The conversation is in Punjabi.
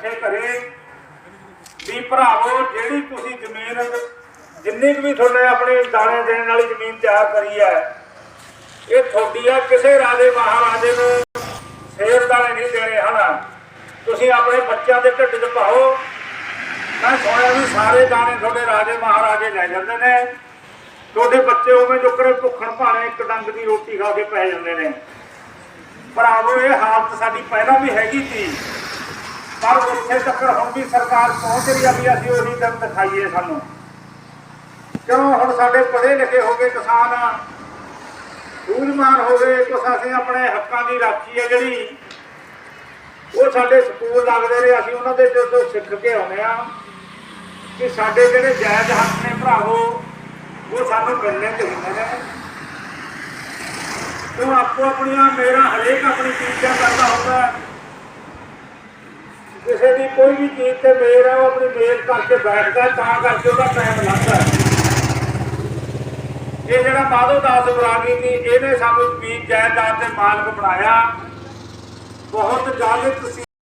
ਇਕੱਠੇ ਕਰੇ ਵੀ ਭਰਾਵੋ, ਜਿਹੜੀ ਤੁਸੀਂ ਜ਼ਮੀਨ, ਜਿੰਨੀ ਵੀ ਤੁਹਾਡੇ ਆਪਣੇ ਦਾਣੇ ਦੇਣ ਵਾਲੀ ਜ਼ਮੀਨ ਤਿਆਰ ਕਰੀ ਹੈ, ਇਹ ਤੁਹਾਡੀ ਆ, ਕਿਸੇ ਰਾਜੇ ਮਹਾਰਾਜੇ ਨੂੰ ਸ਼ੇਰ ਦਾਣੇ ਨਹੀਂ ਦੇਣੇ ਹਨ। ਤੁਸੀਂ ਆਪਣੇ ਬੱਚਿਆਂ ਦੇ ਢਿੱਡ 'ਚ ਪਾਓ। ਮੈਂ ਸੁਣਿਆ ਵੀ ਸਾਰੇ ਦਾਣੇ ਤੁਹਾਡੇ ਰਾਜੇ ਮਹਾਰਾਜੇ ਲੈ ਜਾਂਦੇ ਨੇ। ਤੁਹਾਡੇ ਬੱਚੇ ਉਵੇਂ ਜੁਕਰੇ ਭੁੱਖਣ ਭਾਣੇ ਇੱਕ ਡੰਗ ਦੀ ਰੋਟੀ ਖਾ ਕੇ ਪੈ ਜਾਂਦੇ ਨੇ। ਭਰਾਵੋ, ਇਹ ਹਾਲਤ ਸਾਡੀ ਪਹਿਲਾਂ ਵੀ ਹੈਗੀ ਸੀ। ਪਰ ਉੱਥੇ ਤੱਕ ਹੁਣ ਵੀ ਸਰਕਾਰ ਪਹੁੰਚ ਰਹੀ ਆ ਵੀ ਅਸੀਂ ਉਹੀ ਦਿਨ ਦਿਖਾਈਏ ਸਾਨੂੰ। ਕਿਉਂ ਹੁਣ ਸਾਡੇ ਪੜ੍ਹੇ ਲਿਖੇ ਹੋ ਗਏ ਕਿਸਾਨ? ਸੂਝਵਾਨ ਹੋ ਗਏ, ਕੁਛ ਅਸੀਂ ਆਪਣੇ ਹੱਕਾਂ ਦੀ ਰਾਖੀ ਹੈ ਜਿਹੜੀ। ਉਹ ਸਾਡੇ ਸਕੂਲ ਲੱਗਦੇ ਨੇ, ਅਸੀਂ ਉਹਨਾਂ ਦੇ ਜਦੋਂ ਸਿੱਖ ਕੇ ਆਉਂਦੇ ਆ ਕਿ ਸਾਡੇ ਜਿਹੜੇ ਜਾਇਜ਼ ਹੱਕ ਨੇ ਭਰਾਵੋ, ਉਹ ਸਾਨੂੰ ਮਿਲਣੇ ਚਾਹੀਦੇ ਨੇ। ਕਿਉਂ ਆਪੋ ਆਪਣੀਆਂ ਮੇਰਾ ਹਰੇਕ ਆਪਣੀ ਚੀਜ਼ਾਂ ਕਰਦਾ ਹੁੰਦਾ ਦੀ ਕੋਈ ਵੀ ਚੀਜ਼ ਤੇ ਮੇਰ ਹੈ ਉਹ ਆਪਣੀ ਮੇਰ ਕਰਕੇ ਬੈਠਦਾ, ਤਾਂ ਕਰਕੇ ਉਹਦਾ ਟਾਈਮ ਲੱਗਦਾ ਇਹ ਜਿਹੜਾ ਮਾਧੋ ਦਾਸ ਵਿਰਾਗੀ ਸੀ ਇਹਨੇ ਸਾਨੂੰ ਜ਼ਮੀਨ ਜਾਇਦਾਦ ਦੇ ਮਾਲਕ ਬਣਾਇਆ। ਬਹੁਤ ਜਾਗਤ ਸੀ